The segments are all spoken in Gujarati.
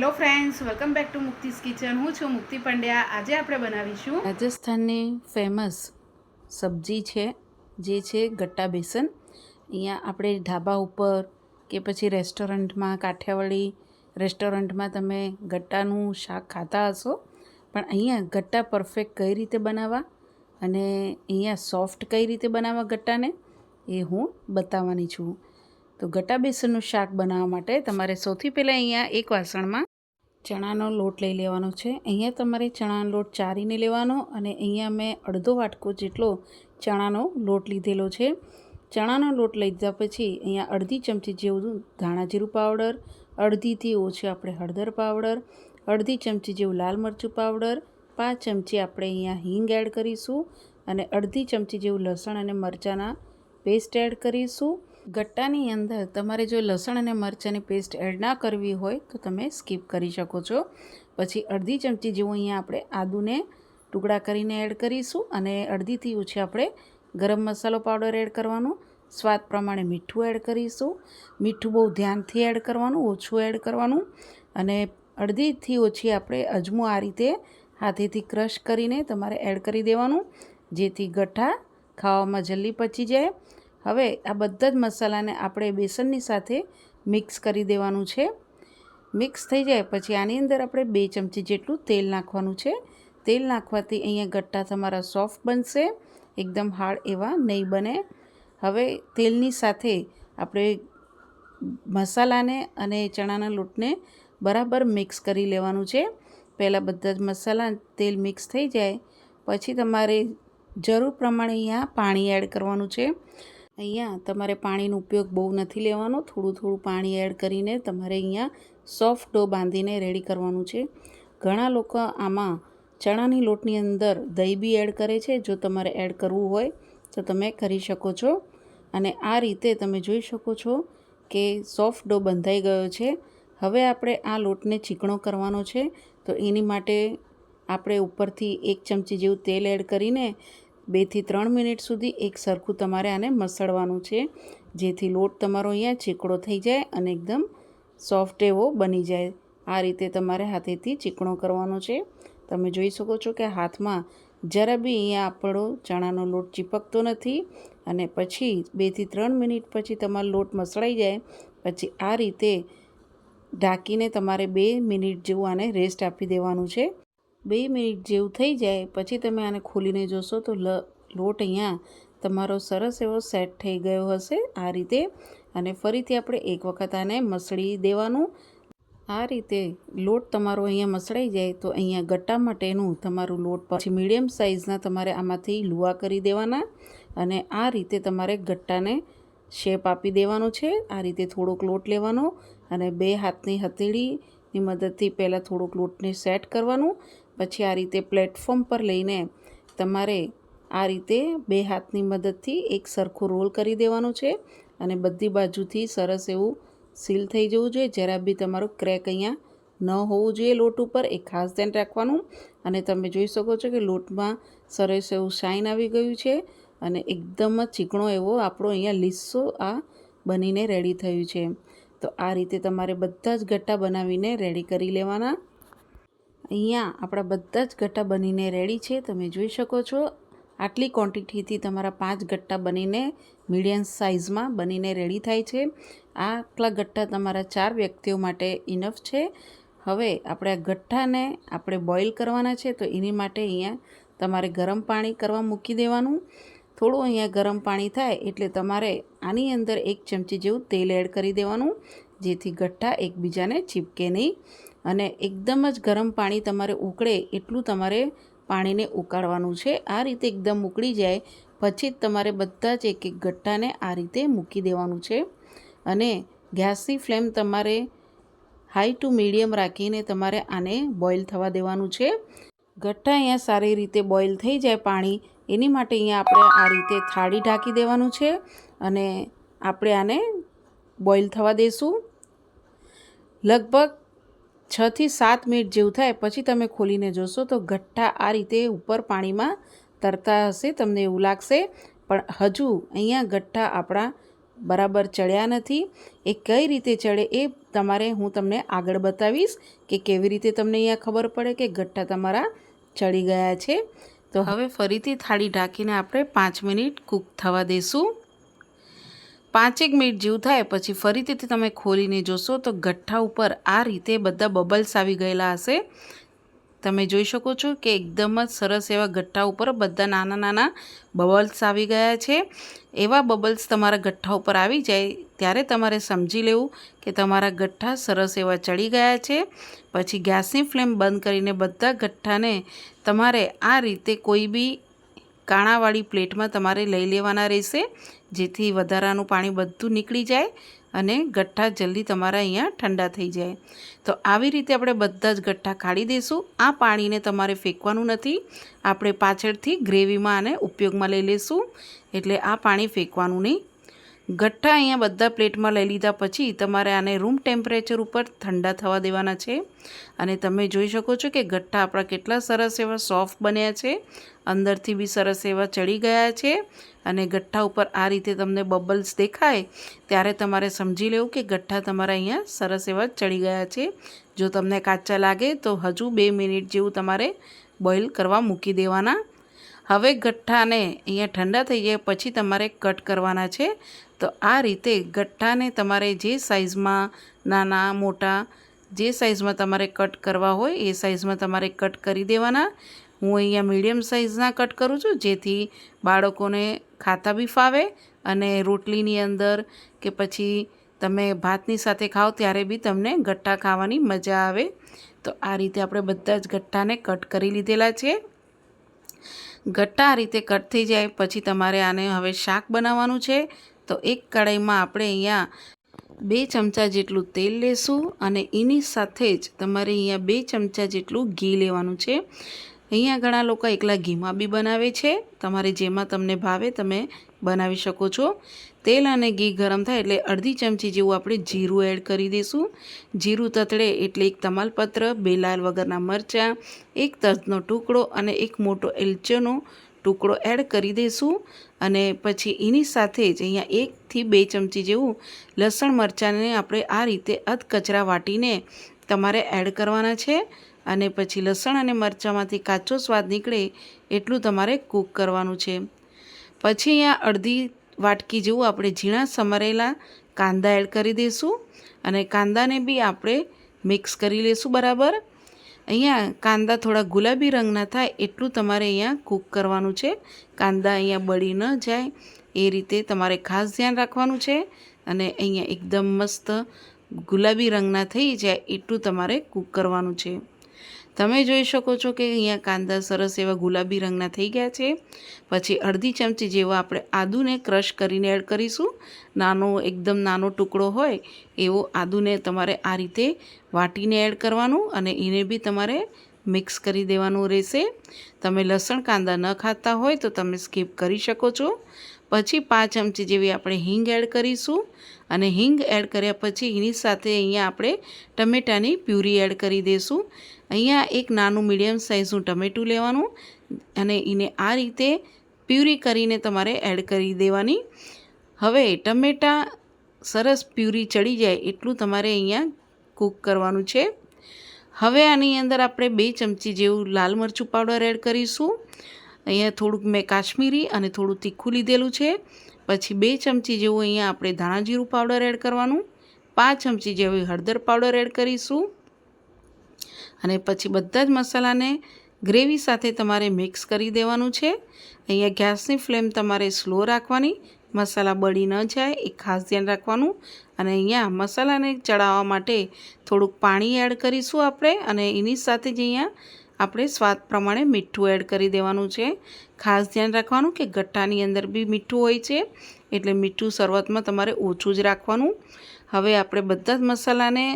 Hello friends, welcome back to Mukti's kitchen. હું છું મુક્તિ પંડ્યા. આજે આપણે બનાવીશું રાજસ્થાનની ફેમસ સબ્જી છે, જે છે ગટ્ટા બેસન. અહીંયા આપણે ઢાબા ઉપર કે પછી રેસ્ટોરન્ટમાં, કાઠિયાવાડી રેસ્ટોરન્ટમાં તમે ગટ્ટાનું શાક ખાતા હશો. પણ અહીંયા ગટ્ટા પરફેક્ટ કઈ રીતે બનાવવા અને અહીંયા સોફ્ટ કઈ રીતે બનાવવા ગટ્ટાને એ હું બતાવવાની છું. તો ગટ્ટા બેસનનું શાક બનાવવા માટે તમારે સૌથી પહેલાં અહીંયા એક વાસણમાં ચણાનો લોટ લઈ લેવાનો છે. અહીંયા તમારે ચણાનો લોટ ચારીને લેવાનો અને અહીંયા મેં અડધો વાટકો જેટલો ચણાનો લોટ લીધેલો છે. ચણાનો લોટ લીધા પછી અહીંયા અડધી ચમચી જેવું ધાણા જીરું પાવડર અડધીથી ઓછી આપણે હળદર પાવડર અડધી ચમચી જેવું લાલ મરચું પાવડર પાંચ ચમચી આપણે અહીંયા હિંગ એડ કરીશું અને અડધી ચમચી જેવું લસણ અને મરચાંના પેસ્ટ એડ કરીશું. ગટ્ટાની અંદર તમારે જો લસણ અને મરચાંની પેસ્ટ એડ ના કરવી હોય, તો તમે સ્કીપ કરી શકો છો. પછી અડધી ચમચી જેવું અહીંયા આપણે આદુને ટુકડા કરીને એડ કરીશું અને અડધીથી ઓછી આપણે ગરમ મસાલો પાવડર એડ કરવાનો, સ્વાદ પ્રમાણે મીઠું એડ કરીશું. મીઠું બહુ ધ્યાનથી એડ કરવાનું, ઓછું એડ કરવાનું અને અડધીથી ઓછી આપણે અજમો આ રીતે હાથેથી ક્રશ કરીને તમારે એડ કરી દેવાનું, જેથી ગઠ્ઠા ખાવામાં જલ્દી પચી જાય. હવે આ બધા જ મસાલાને આપણે બેસનની સાથે મિક્સ કરી દેવાનું છે. મિક્સ થઈ જાય પછી આની અંદર આપણે બે ચમચી જેટલું તેલ નાખવાનું છે. તેલ નાખવાથી અહીંયા ગટ્ટા તમારા સોફ્ટ બનશે, એકદમ હાર્ડ એવા નહીં બને. હવે તેલની સાથે આપણે મસાલાને અને ચણાના લોટને બરાબર મિક્સ કરી લેવાનું છે. પહેલાં બધા જ મસાલા તેલ મિક્સ થઈ જાય, પછી તમારે જરૂર પ્રમાણે અહીંયા પાણી એડ કરવાનું છે. અહીંયા તમારે પાણીનો ઉપયોગ બહુ નથી લેવાનો. થોડું થોડું પાણી એડ કરીને તમારે અહીંયા સોફ્ટ ડો બાંધીને રેડી કરવાનું છે. ઘણા લોકો આમાં ચણાની લોટની અંદર દહીં બી એડ કરે છે. જો તમારે એડ કરવું હોય તો તમે કરી શકો છો. અને આ રીતે તમે જોઈ શકો છો કે સોફ્ટ ડો બંધાઈ ગયો છે. હવે આપણે આ લોટને ચીકણો કરવાનો છે. તો એની માટે આપણે ઉપરથી એક ચમચી જેવું તેલ એડ કરીને બેથી ત્રણ મિનિટ સુધી એક સરખું તમારે આને મસળવાનું છે. જેથી લોટ તમારો અહીંયા ચીકણો થઈ જાય અને એકદમ સોફ્ટ એવો બની જાય. આ રીતે તમારે હાથેથી ચીકણો કરવાનો છે. તમે જોઈ શકો છો કે હાથમાં જરા બી અહીંયા આપણો ચણાનો લોટ ચીપકતો નથી અને પછી બેથી ત્રણ મિનિટ પછી તમારો લોટ મસળાઈ જાય. પછી આ રીતે ઢાંકીને તમારે બે મિનિટ જેવું આને રેસ્ટ આપી દેવાનું છે. બે મિનિટ જેવું થઈ જાય, પછી તમે આને ખોલીને જોશો તો લ, લોટ અહીંયા તમારો સરસ એવો સેટ થઈ ગયો હશે આ રીતે. અને ફરીથી આપણે એક વખત આને મસળી દેવાનું. આ રીતે લોટ તમારો અહીંયા મસળાઈ જાય તો અહીંયા ગટ્ટા માટેનું તમારું લોટ પછી મીડિયમ સાઇઝના તમારે આમાંથી લુવા કરી દેવાના. અને આ રીતે તમારે ગટ્ટાને શેપ આપી દેવાનો છે. આ રીતે થોડોક લોટ લેવાનો અને બે હાથની હથેળીની મદદથી પહેલાં થોડોક લોટને સેટ કરવાનું. પછી આ રીતે પ્લેટફોર્મ પર લઈને તમારે આ રીતે બે હાથની મદદથી એક સરખો રોલ કરી દેવાનો છે અને બધી બાજુથી સરસ એવું સીલ થઈ જવું જોઈએ. જરા બી તમારું ક્રેક અહીંયા ન હોવું જોઈએ લોટ ઉપર, એ ખાસ ધ્યાન રાખવાનું. અને તમે જોઈ શકો છો કે લોટમાં સરસ એવું શાઇન આવી ગયું છે અને એકદમ જ ચીકણો એવો આપણો અહીંયા લીસ્સો આ બનીને રેડી થયું છે. તો આ રીતે તમારે બધા જ ગટ્ટા બનાવીને રેડી કરી લેવાના. અહીંયા આપણા બધા જ ગટ્ટા બનીને રેડી છે. તમે જોઈ શકો છો, આટલી ક્વોન્ટિટીથી તમારા પાંચ ગટ્ટા બનીને મીડિયમ સાઇઝમાં બનીને રેડી થાય છે. આટલા ગટ્ટા તમારા ચાર વ્યક્તિઓ માટે ઇનફ છે. હવે આપણે આ ગઠ્ઠાને આપણે બોઇલ કરવાના છે, તો એની માટે અહીંયા તમારે ગરમ પાણી કરવા મૂકી દેવાનું. થોડું અહીંયા ગરમ પાણી થાય એટલે તમારે આની અંદર એક ચમચી જેવું તેલ એડ કરી દેવાનું, જેથી ગઠ્ઠા એકબીજાને ચીપકે નહીં. અને એકદમ જ ગરમ પાણી તમારે ઉકળે એટલું તમારે પાણીને ઉકાળવાનું છે. આ રીતે એકદમ ઉકળી જાય, પછી જ તમારે બધા જ એક એક ગઠ્ઠાને આ રીતે મૂકી દેવાનું છે. અને ગેસની ફ્લેમ તમારે હાઈ ટુ મીડિયમ રાખીને તમારે આને બોઇલ થવા દેવાનું છે. ગઠ્ઠા અહીંયા સારી રીતે બોઇલ થઈ જાય પાણી, એની માટે અહીંયા આપણે આ રીતે થાળી ઢાંકી દેવાનું છે અને આપણે આને બોઇલ થવા દઈશું લગભગ છથી સાત મિનિટ જેવું થાય, પછી તમે ખોલીને જોશો તો ગઠ્ઠા આ રીતે ઉપર પાણીમાં તરતા હશે, તમને એવું લાગશે. પણ હજુ અહીંયા ગઠ્ઠા આપણા બરાબર ચડ્યા નથી. એ કઈ રીતે ચડે એ તમારે હું તમને આગળ બતાવીશ કે કેવી રીતે તમને અહીંયા ખબર પડે કે ગઠ્ઠા તમારા ચડી ગયા છે. તો હવે ફરીથી થાળી ઢાંકીને આપણે પાંચ મિનિટ કૂક થવા દઈશું પાંચેક મિનિટ જેવું થાય, પછી ફરીથી તમે ખોલીને જોશો તો ગઠ્ઠા ઉપર આ રીતે બધા બબલ્સ આવી ગયેલા હશે. તમે જોઈ શકો છો કે એકદમ જ સરસ એવા ગઠ્ઠા ઉપર બધા નાના નાના બબલ્સ આવી ગયા છે. એવા બબલ્સ તમારા ગઠ્ઠા ઉપર આવી જાય, ત્યારે તમારે સમજી લેવું કે તમારા ગઠ્ઠા સરસ એવા ચડી ગયા છે. પછી ગેસની ફ્લેમ બંધ કરીને બધા ગઠ્ઠાને તમારે આ રીતે કોઈ બી કાણાવાળી પ્લેટમાં તમારે લઈ લેવાના રહેશે. જેથી વધારાનું પાણી બધું નીકળી જાય અને ગઠ્ઠા જલ્દી તમારા અહીંયા ઠંડા થઈ જાય. તો આવી રીતે આપણે બધા જ ગઠ્ઠા કાઢી દઈશું. આ પાણીને તમારે ફેંકવાનું નથી. આપણે પાછળથી ગ્રેવીમાં આને ઉપયોગમાં લઈ લઈશું. એટલે આ પાણી ફેંકવાનું નહીં. ગઠ્ઠા અહીંયા બધા પ્લેટમાં લઈ લીધા પછી તમારે આને રૂમ ટેમ્પરેચર ઉપર ઠંડા થવા દેવાના છે. અને તમે જોઈ શકો છો કે ગઠ્ઠા આપણા કેટલા સરસ એવા સોફ્ટ બન્યા છે. અંદરથી બી સરસ એવા ચડી ગયા છે. અને ગઠ્ઠા ઉપર આ રીતે તમને બબલ્સ દેખાય ત્યારે તમારે સમજી લેવું કે ગઠ્ઠા તમારા અહીંયા સરસ એવા ચડી ગયા છે. જો તમને કાચા લાગે તો હજુ બે મિનિટ જેવું તમારે બોઇલ કરવા મૂકી દેવાના. હવે ગઠ્ઠાને અહીંયા ઠંડા થઈ જાય પછી તમારે કટ કરવાના છે. તો આ રીતે ગઠ્ઠાને તમારે જે સાઇઝમાં નાના, મોટા જે સાઇઝમાં તમારે કટ કરવા હોય એ સાઇઝમાં તમારે કટ કરી દેવાના. હું અહીંયા મીડિયમ સાઇઝના કટ કરું છું, જેથી બાળકોને ખાતા બી ફાવે અને રોટલીની અંદર કે પછી તમે ભાતની સાથે ખાઓ ત્યારે બી તમને ગઠ્ઠા ખાવાની મજા આવે. તો આ રીતે આપણે બધા જ ગઠ્ઠાને કટ કરી લીધેલા છે. ગઠ્ઠા આ રીતે કટ થઈ જાય, પછી તમારે આને હવે શાક બનાવવાનું છે. તો એક કઢાઈમાં આપણે અહીંયા બે ચમચા જેટલું તેલ લેશું અને એની સાથે જ તમારે અહીંયા બે ચમચા જેટલું ઘી લેવાનું છે. અહીંયા ઘણા લોકો એકલા ઘીમાં બી બનાવે છે. તમારે જેમાં તમને ભાવે તમે બનાવી શકો છો. તેલ અને ઘી ગરમ થાય એટલે અડધી ચમચી જેવું આપણે જીરું એડ કરી દઈશું. જીરું તતડે એટલે એક તમાલપત્ર, બે લાલ વગરના મરચાં, એક તજનો ટુકડો અને એક મોટો એલચીનો ટુકડો એડ કરી દઈશું અને પછી એની સાથે જ અહીંયા એકથી બે ચમચી જેવું લસણ મરચાંને આપણે આ રીતે અધકચરા વાટીને તમારે એડ કરવાના છે અને પછી લસણ અને મરચાંમાંથી કાચો સ્વાદ નીકળે એટલું તમારે કૂક કરવાનું છે. પછી અહીંયા અડધી વાટકી જેવું આપણે ઝીણા સમરેલા કાંદા એડ કરી દઈશું અને કાંદાને બી આપણે મિક્સ કરી લઈશું બરાબર. અહીંયા કાંદા થોડા ગુલાબી રંગના થાય એટલું તમારે અહીંયા કૂક કરવાનું છે. કાંદા અહીંયા બળી ન જાય. એ રીતે તમારે ખાસ ધ્યાન રાખવાનું છે અને અહીંયા એકદમ મસ્ત ગુલાબી રંગના થઈ જાય એટલું તમારે કૂક કરવાનું છે. તમે જોઈ શકો છો કે અહીંયા કાંદા સરસ એવા ગુલાબી રંગના થઈ ગયા છે. પછી અડધી ચમચી જેવા આપણે આદુને ક્રશ કરીને એડ કરીશું. નાનો, એકદમ નાનો ટુકડો હોય એવો આદુને તમારે આ રીતે વાટીને એડ કરવાનું અને એને બી તમારે મિક્સ કરી દેવાનું રહેશે. તમે લસણ કાંદા ન ખાતા હોય તો તમે સ્કીપ કરી શકો છો. પછી પાંચ ચમચી જેવી આપણે હિંગ એડ કરીશું. અને હિંગ એડ કર્યા પછી એની સાથે અહીંયા આપણે ટમેટાની પ્યુરી એડ કરી દઈશું અહીંયા એક નાનું મીડિયમ સાઇઝનું ટમેટું લેવાનું અને એને આ રીતે પ્યુરી કરીને તમારે એડ કરી દેવાની. હવે ટમેટાં સરસ પ્યુરી ચડી જાય એટલું તમારે અહીંયા કૂક કરવાનું છે. હવે આની અંદર આપણે બે ચમચી જેવું લાલ મરચું પાવડર એડ કરીશું. અહીંયા થોડુંક મેં કાશ્મીરી અને થોડું તીખું લીધેલું છે. પછી બે ચમચી જેવું અહીંયા આપણે ધાણા જીરું પાવડર એડ કરવાનું. પાંચ ચમચી જેવી હળદર પાવડર એડ કરીશું. અને પછી બધા જ મસાલાને ગ્રેવી સાથે તમારે મિક્સ કરી દેવાનું છે. અહીંયા ગેસની ફ્લેમ તમારે સ્લો રાખવાની. મસાલા બળી ન જાય, એ ખાસ ધ્યાન રાખવાનું. અને અહીંયા મસાલાને ચડાવવા માટે થોડુંક પાણી એડ કરીશું આપણે અને એની સાથે જ અહીંયા આપણે સ્વાદ પ્રમાણે મીઠું એડ કરી દેવાનું છે. ખાસ ધ્યાન રાખવાનું કે ગટ્ટાની અંદર બી મીઠું હોય છે, એટલે મીઠું શરૂઆતમાં તમારે ઓછું જ રાખવાનું. હવે આપણે બધા જ મસાલાને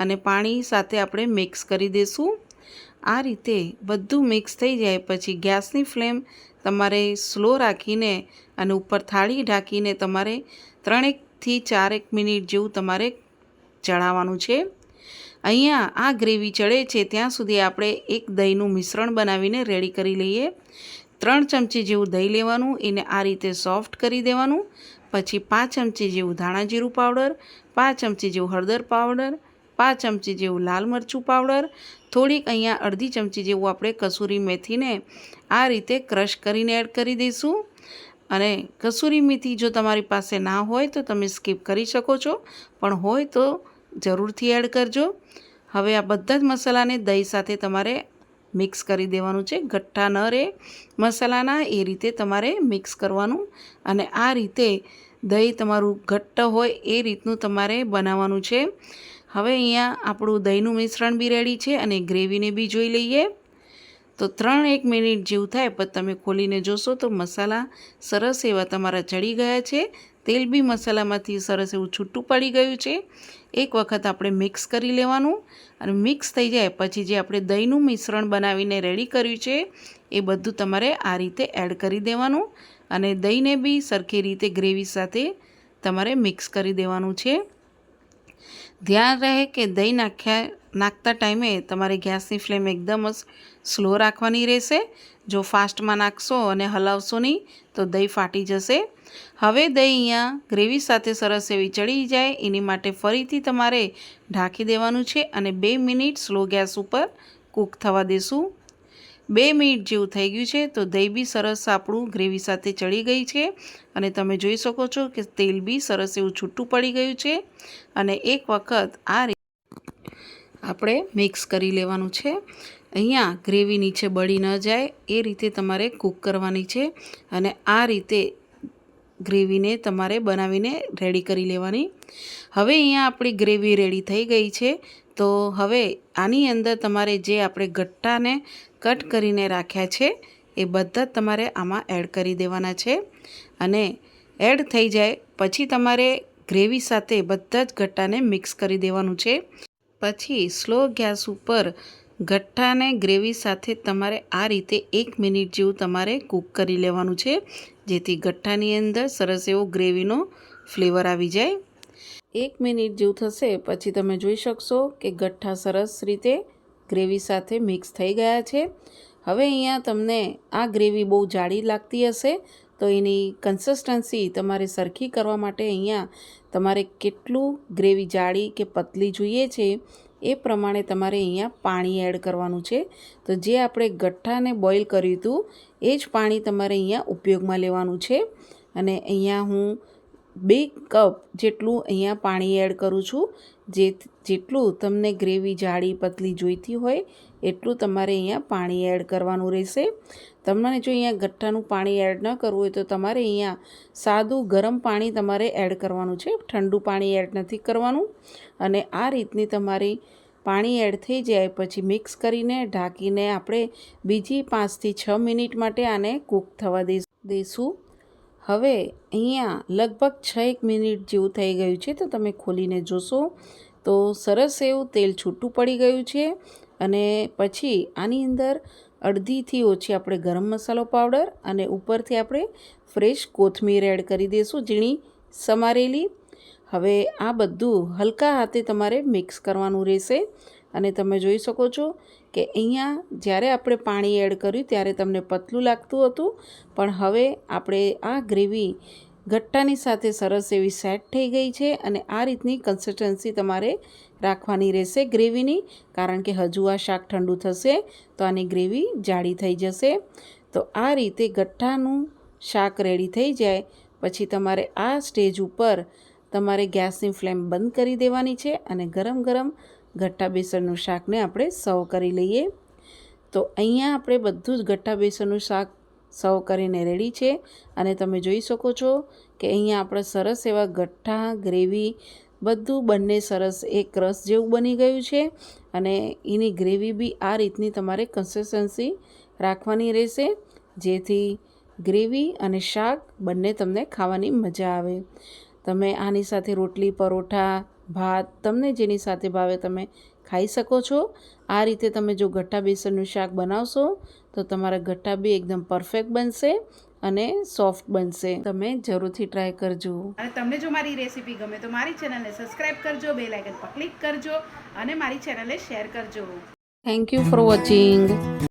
અને પાણી સાથે આપણે મિક્સ કરી દઈશું આ રીતે બધું મિક્સ થઈ જાય પછી ગેસની ફ્લેમ તમારે સ્લો રાખીને અને ઉપર થાળી ઢાંકીને તમારે ત્રણેકથી ચારેક મિનિટ જેવું તમારે ચડાવવાનું છે. અહીંયા આ ગ્રેવી ચડે છે, ત્યાં સુધી આપણે એક દહીંનું મિશ્રણ બનાવીને રેડી કરી લઈએ. ત્રણ ચમચી જેવું દહીં લેવાનું, એને આ રીતે સોફ્ટ કરી દેવાનું. પછી પાંચ ચમચી જેવું ધાણા જીરું પાવડર, પાંચ ચમચી જેવું હળદર પાવડર, પાંચ ચમચી જેવું લાલ મરચું પાવડર, થોડીક અહીંયા અડધી ચમચી જેવું આપણે કસૂરી મેથીને આ રીતે ક્રશ કરીને એડ કરી દઈશું. અને કસૂરી મેથી જો તમારી પાસે ના હોય તો તમે સ્કીપ કરી શકો છો. પણ હોય તો જરૂરથી એડ કરજો. હવે આ બધા જ મસાલાને દહીં સાથે તમારે મિક્સ કરી દેવાનું છે. ગઠ્ઠા ન રહે મસાલાના, એ રીતે તમારે મિક્સ કરવાનું. અને આ રીતે દહીં તમારું ઘટ્ટ હોય એ રીતનું તમારે બનાવવાનું છે. હવે અહીંયા આપણું દહીંનું મિશ્રણ બી રેડી છે અને ગ્રેવીને બી જોઈ લઈએ. તો ત્રણ એક મિનિટ જેવું થાય, પણ તમે ખોલીને જોશો તો મસાલા સરસ એવા તમારા ચડી ગયા છે. તેલ બી મસાલામાંથી સરસ એવું છૂટું પડી ગયું છે. એક વખત આપણે મિક્સ કરી લેવાનું અને મિક્સ થઈ જાય પછી જે આપણે દહીંનું મિશ્રણ બનાવીને રેડી કર્યું છે, એ બધું તમારે આ રીતે એડ કરી દેવાનું અને દહીંને બી સરખી રીતે ગ્રેવી સાથે તમારે મિક્સ કરી દેવાનું છે. ધ્યાન રહે કે દહીં નાખ્યા, નાખતા ટાઈમે તમારે ગેસની ફ્લેમ એકદમ જ સ્લો રાખવાની રહેશે. જો ફાસ્ટમાં નાખશો અને હલાવશો નહીં, તો દહીં ફાટી જશે. હવે દહીં અહીંયા ગ્રેવી સાથે સરસ એવી ચડી જાય. એની માટે ફરીથી તમારે ઢાંકી દેવાનું છે અને બે મિનિટ સ્લો ગેસ ઉપર કૂક થવા દેશું. બે મિનિટ જેવું થઈ ગયું છે, તો દહીં બી સરસ આપણું ગ્રેવી સાથે ચડી ગઈ છે. અને તમે જોઈ શકો છો કે તેલ બી સરસ એવું છૂટું પડી ગયું છે. અને એક વખત આ આપણે મિક્સ કરી લેવાનું છે. અહીંયા ગ્રેવી નીચે બળી ન જાય, એ રીતે તમારે કૂક કરવાની છે. અને આ રીતે ગ્રેવીને તમારે બનાવીને રેડી કરી લેવાની. હવે અહીંયા આપણી ગ્રેવી રેડી થઈ ગઈ છે. તો હવે આની અંદર તમારે જે આપણે ગટ્ટાને કટ કરીને રાખ્યા છે, એ બધા તમારે આમાં એડ કરી દેવાના છે. અને એડ થઈ જાય પછી તમારે ગ્રેવી સાથે બધા જ ગટ્ટાને મિક્સ કરી દેવાનું છે. પછી સ્લો ગેસ ઉપર ગઠ્ઠાને ગ્રેવી સાથે તમારે આ રીતે એક મિનિટ જેવું તમારે કૂક કરી લેવાનું છે, જેથી ગઠ્ઠાની અંદર સરસ એવો ગ્રેવીનો ફ્લેવર આવી જાય. એક મિનિટ જેવું થશે, પછી તમે જોઈ શકશો કે ગઠ્ઠા સરસ રીતે ગ્રેવી સાથે મિક્સ થઈ ગયા છે. હવે અહીંયા તમને આ ગ્રેવી બહુ જાડી લાગતી હશે, તો એની કન્સિસ્ટન્સી તમારે સરખી કરવા માટે અહીંયા તમારે કેટલું ગ્રેવી જાડી કે પતલી જોઈએ છે, એ પ્રમાણે તમારે અહીંયા પાણી એડ કરવાનું છે. તો જે આપણે ગઠ્ઠાને બોઇલ કર્યું હતું, એ જ પાણી તમારે અહીંયા ઉપયોગમાં લેવાનું છે. અને અહીંયા હું બે કપ જેટલું અહીંયા પાણી એડ કરું છું, જે જેટલું તમને ગ્રેવી જાડી પતલી જોઈતી હોય, એટલું તમારે અહીંયા પાણી એડ કરવાનું રહેશે. તમને જો અહીંયા ગઠ્ઠાનું પાણી એડ ન કરવું હોય તો તમારે અહીંયા સાદું ગરમ પાણી તમારે એડ કરવાનું છે. ઠંડુ પાણી એડ નથી કરવાનું. અને આ રીતની તમારી પાણી એડ થઈ જાય પછી મિક્સ કરીને ઢાંકીને આપણે બીજી પાંચથી છ મિનિટ માટે આને કૂક થવા દઈશું હવે અહીંયા લગભગ છ એક મિનિટ જેવું થઈ ગયું છે, તો તમે ખોલીને જોશો. તો સરસ એવું તેલ છૂટું પડી ગયું છે અને પછી આની અંદર અડધીથી ઓછી આપણે ગરમ મસાલો પાવડર અને ઉપરથી આપણે ફ્રેશ કોથમીર એડ કરી દઈશું ઝીણી સમારેલી. હવે આ બધું હલકા હાથે તમારે મિક્સ કરવાનું રહેશે અને તમે જોઈ શકો છો કે અહીંયા જ્યારે આપણે પાણી એડ કર્યું ત્યારે તમને પતલું લાગતું હતું, પણ હવે આપણે આ ગ્રેવી ગટ્ટાની સાથે સરસ એવી સેટ થઈ ગઈ છે અને આ રીતની કન્સિસ્ટન્સી તમારે રાખવાની રહેશે ગ્રેવીની, કારણ કે હજુ આ શાક ઠંડુ થશે, તો આની ગ્રેવી જાડી થઈ જશે. તો આ રીતે ગઠ્ઠાનું શાક રેડી થઈ જાય, પછી તમારે આ સ્ટેજ ઉપર તમારે ગેસની ફ્લેમ બંધ કરી દેવાની છે અને ગરમ ગરમ ગટ્ટા બેસનનું શાકને આપણે સર્વ કરી લઈએ. તો અહીંયા આપણે બધું જ ગઠ્ઠા બેસનનું શાક સર્વ કરીને રેડી છે. અને તમે જોઈ શકો છો કે અહીંયા આપણે સરસ એવા ગઠ્ઠા, ગ્રેવી બધું બંને સરસ એક રસ જેવું બની ગયું છે. અને એની ગ્રેવી બી આ રીતની તમારે કન્સિસ્ટન્સી રાખવાની રહેશે. જેથી ગ્રેવી અને શાક બંને તમને ખાવાની મજા આવે. તમે આની સાથે રોટલી, પરોઠા ભાત તમને જેની સાથે ભાવે તમે ખાઈ શકો છો. આ રીતે તમે જો ગઠ્ઠા બેસનનું શાક બનાવશો તો તમારા ગઠ્ઠા બી એકદમ પરફેક્ટ બનશે અને સોફ્ટ બનશે. તમે જરૂરથી ટ્રાય કરજો. અને તમને જો મારી રેસીપી ગમે તો મારી ચેનલને સબસ્ક્રાઇબ કરજો બે લાઇકન પર ક્લિક કરજો અને મારી ચેનલને શેર કરજો. Thank you for watching